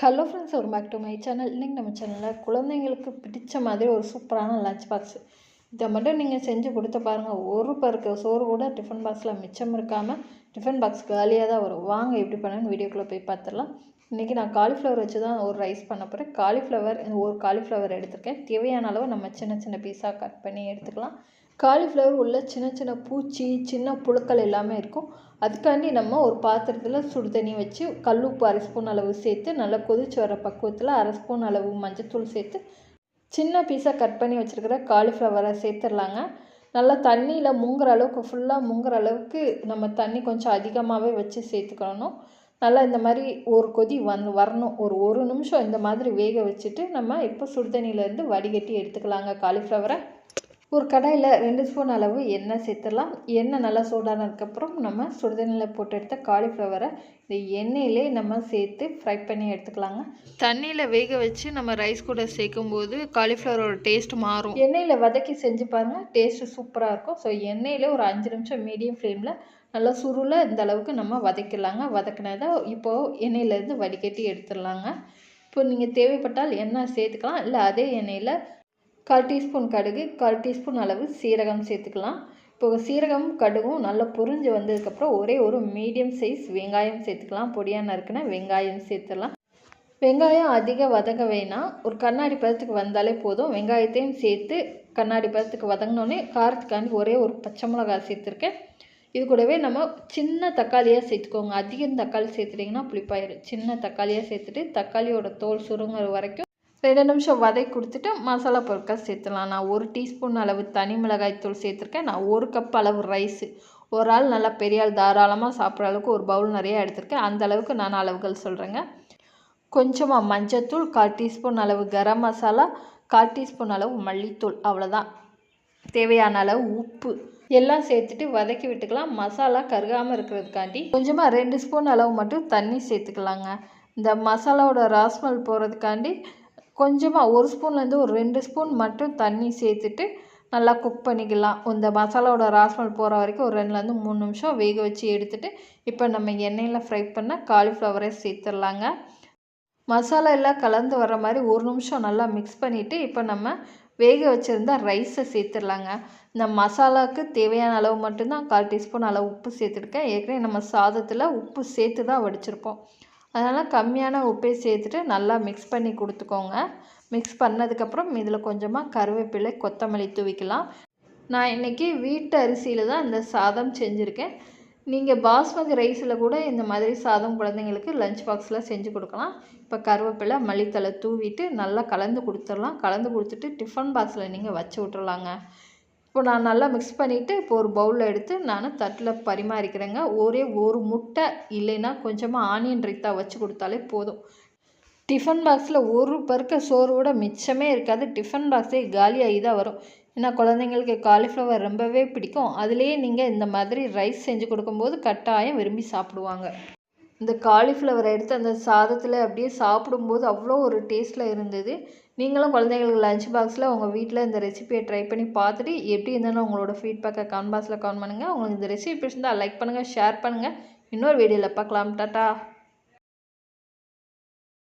Hello friends ஒரு back to my channel இன்றைக்கி நம்ம சேனலில் குழந்தைங்களுக்கு பிடிச்ச மாதிரி ஒரு சூப்பரான லஞ்ச் பாக்ஸ் இதை மட்டும் நீங்கள் செஞ்சு கொடுத்து பாருங்கள் ஒரு பருக்க சோறு கூட டிஃபன் பாக்ஸில் மிச்சம் இருக்காமல் டிஃபன் பாக்ஸ் காலியாக தான் வரும். வாங்க எப்படி பண்ணணும்னு வீடியோக்குள்ளே போய் பார்த்துடலாம். இன்றைக்கி நான் காலிஃப்ளவர் வச்சு தான் ஒரு ரைஸ் பண்ண போகிறேன் காலிஃப்ளவர் ஒரு காலிஃப்ளவர் எடுத்திருக்கேன். தேவையான அளவு நம்ம சின்ன சின்ன பீஸாக கட் பண்ணி எடுத்துக்கலாம். காலிஃப்ளவர் உள்ள சின்ன சின்ன பூச்சி சின்ன புழுக்கள் எல்லாமே இருக்கும். அதுக்காண்டி நம்ம ஒரு பாத்திரத்தில் சுடு தண்ணி வச்சு கல்லுப்பு அரை ஸ்பூன் அளவு சேர்த்து நல்லா கொதிச்சு வர பக்குவத்தில் அரை ஸ்பூன் அளவு மஞ்சத்தூள் சேர்த்து சின்ன பீஸாக கட் பண்ணி வச்சுருக்கிற காலிஃப்ளவரை சேர்த்துடலாங்க. நல்லா தண்ணியில் முங்குற அளவுக்கு ஃபுல்லாக முங்குற அளவுக்கு நம்ம தண்ணி கொஞ்சம் அதிகமாகவே வச்சு சேர்த்துக்கணும். நல்லா இந்த மாதிரி ஒரு கொதி வந்து வரணும். ஒரு ஒரு நிமிஷம் இந்த மாதிரி வேக வச்சுட்டு நம்ம இப்போ சுடுதண்ணியிலேருந்து வடிகட்டி எடுத்துக்கலாங்க காலிஃப்ளவரை. ஒரு கடாயில் ரெண்டு ஸ்பூன் அளவு எண்ணெய் சேர்த்துடலாம். எண்ணெய் நல்லா சூடானதுக்கப்புறம் நம்ம சுடுதண்ணியில் போட்டு எடுத்த காலிஃப்ளவரை இந்த எண்ணெயிலே நம்ம சேர்த்து ஃப்ரை பண்ணி எடுத்துக்கலாங்க. தண்ணியில் வேக வச்சு நம்ம ரைஸ் கூட சேர்க்கும் போது காலிஃப்ளவரோட டேஸ்ட் மாறும். எண்ணெயில் வதக்கி செஞ்சு பாருங்கள் டேஸ்ட்டு சூப்பராக இருக்கும். ஸோ எண்ணெயில் ஒரு அஞ்சு நிமிஷம் மீடியம் ஃப்ளேமில் நல்லா சுருளை இந்த அளவுக்கு நம்ம வதக்கிடலாங்க. வதக்கினதை இப்போது எண்ணெயிலேருந்து வடிகட்டி எடுத்துடலாங்க. இப்போ நீங்கள் தேவைப்பட்டால் எண்ணெய் சேர்த்துக்கலாம். இல்லை அதே எண்ணெயில் கால் டீஸ்பூன் கடுகு கால் டீஸ்பூன் அளவு சீரகம் சேர்த்துக்கலாம். இப்போ சீரகம் கடுகும் நல்லா பொரிஞ்சு வந்ததுக்கப்புறம் ஒரே ஒரு மீடியம் சைஸ் வெங்காயம் சேர்த்துக்கலாம். பொடியாக நறுக்குன வெங்காயம் சேர்த்துடலாம். வெங்காயம் அதிக வதங்க வேணாம். ஒரு கண்ணாடி பதத்துக்கு வந்தாலே போதும். வெங்காயத்தையும் சேர்த்து கண்ணாடி பதத்துக்கு வதங்கினோடனே காரத்துக்காண்டி ஒரே ஒரு பச்சை மிளகாய் சேர்த்துருக்கேன். இது கூடவே நம்ம சின்ன தக்காளியாக சேர்த்துக்கோங்க. அதிகம் தக்காளி சேர்த்துட்டிங்கன்னா புளிப்பாயிடும் சின்ன தக்காளியாக சேர்த்துட்டு தக்காளியோட தோல் சுருங்குற வரைக்கும் ரெண்டு நிமிஷம் வதக்கி கொடுத்துட்டு மசாலா பொருட்கள் சேர்த்துலாம் நான் ஒரு டீஸ்பூன் அளவு தனி மிளகாய் தூள் சேர்த்துருக்கேன். நான் ஒரு கப் அளவு ரைஸு ஒரு ஆள் நல்லா பெரிய ஆள் தாராளமாக சாப்பிட்ற அளவுக்கு ஒரு பவுல் நிறையா எடுத்திருக்கேன். அந்த அளவுக்கு நான் அளவுகள் சொல்கிறேங்க கொஞ்சமாக மஞ்சத்தூள் கால் டீஸ்பூன் அளவு கரம் மசாலா கால் டீஸ்பூன் அளவு மல்லித்தூள் அவ்வளோதான் தேவையான அளவு உப்பு எல்லாம் சேர்த்துட்டு வதக்கி விட்டுக்கலாம். மசாலா கருகாமல் இருக்கிறதுக்காண்டி கொஞ்சமாக ரெண்டு ஸ்பூன் அளவு மட்டும் தண்ணி சேர்த்துக்கலாங்க. இந்த மசாலாவோட ராஸ்மல் போகிறதுக்காண்டி கொஞ்சமாக ஒரு ஸ்பூன்லேருந்து ஒரு ரெண்டு ஸ்பூன் மட்டும் தண்ணி சேர்த்துட்டு நல்லா குக் பண்ணிக்கலாம். இந்த மசாலாவோட ராஸ்மல் போகிற வரைக்கும் ஒரு ரெண்டுலேருந்து மூணு நிமிஷம் வேக வச்சு எடுத்துகிட்டு இப்போ நம்ம எண்ணெயில் ஃப்ரை பண்ண காலிஃப்ளவரே சேர்த்துடலாங்க. மசாலா எல்லாம் கலந்து வர மாதிரி ஒரு நிமிஷம் நல்லா மிக்ஸ் பண்ணிவிட்டு இப்போ நம்ம வேக வச்சுருந்தா ரைஸை சேர்த்துடலாங்க. இந்த மசாலாவுக்கு தேவையான அளவு மட்டும்தான் கால் டீஸ்பூன் அளவு உப்பு சேர்த்துருக்கேன். ஏற்கனவே நம்ம சாதத்தில் உப்பு சேர்த்து தான் வடிச்சிருப்போம் அதனால் கம்மியான உப்பை சேர்த்துட்டு நல்லா மிக்ஸ் பண்ணி கொடுத்துக்கோங்க. மிக்ஸ் பண்ணதுக்கப்புறம் இதில் கொஞ்சமாக கருவேப்பிலை கொத்தமல்லி தூவிக்கலாம். நான் இன்றைக்கி வீட்டு அரிசியில் தான் இந்த சாதம் செஞ்சுருக்கேன். நீங்கள் பாஸ்மதி ரைஸில் கூட இந்த மாதிரி சாதம் குழந்தைங்களுக்கு லஞ்ச் பாக்ஸில் செஞ்சு கொடுக்கலாம். இப்போ கருவேப்பிலை மல்லித்தலை தூவிட்டு நல்லா கலந்து கொடுத்துடலாம். கலந்து கொடுத்துட்டு டிஃபன் பாக்ஸில் நீங்கள் வச்சு விட்றலாங்க இப்போ நான் நல்லா மிக்ஸ் பண்ணிவிட்டு இப்போ ஒரு பவுலில் எடுத்து நான் தட்டில் பரிமாறிக்கிறேங்க. ஒரே ஒரு முட்டை இல்லைன்னா கொஞ்சமாக ஆனியன் ரைத்தா வச்சு கொடுத்தாலே போதும். டிஃபன் பாக்ஸில் ஒரு பருக்க சோறு மிச்சமே இருக்காது. டிஃபன் பாக்ஸே காலியாகி தான் வரும். ஏன்னா குழந்தைங்களுக்கு காலிஃப்ளவர் ரொம்பவே பிடிக்கும். அதுலேயே நீங்கள் இந்த மாதிரி ரைஸ் செஞ்சு கொடுக்கும்போது கட்டாயம் விரும்பி சாப்பிடுவாங்க. இந்த காலிஃப்ளவரை எடுத்து அந்த சாதத்தில் அப்படியே சாப்பிடும்போது அவ்வளோ ஒரு டேஸ்ட்டில் இருந்தது. நீங்களும் குழந்தைங்களுக்கு லஞ்ச் பாக்ஸில் உங்கள் வீட்டில் இந்த ரெசிபியை ட்ரை பண்ணி பார்த்துட்டு எப்படி இருந்தாலும் உங்களோட ஃபீட்பேக்கை கமெண்ட் பாக்ஸில் கமெண்ட் பண்ணுங்கள் உங்களுக்கு இந்த ரெசிபி பிடிச்சிருந்தால் லைக் பண்ணுங்கள் ஷேர் பண்ணுங்கள் இன்னொரு வீடியோவில் பார்க்கலாம். டாட்டா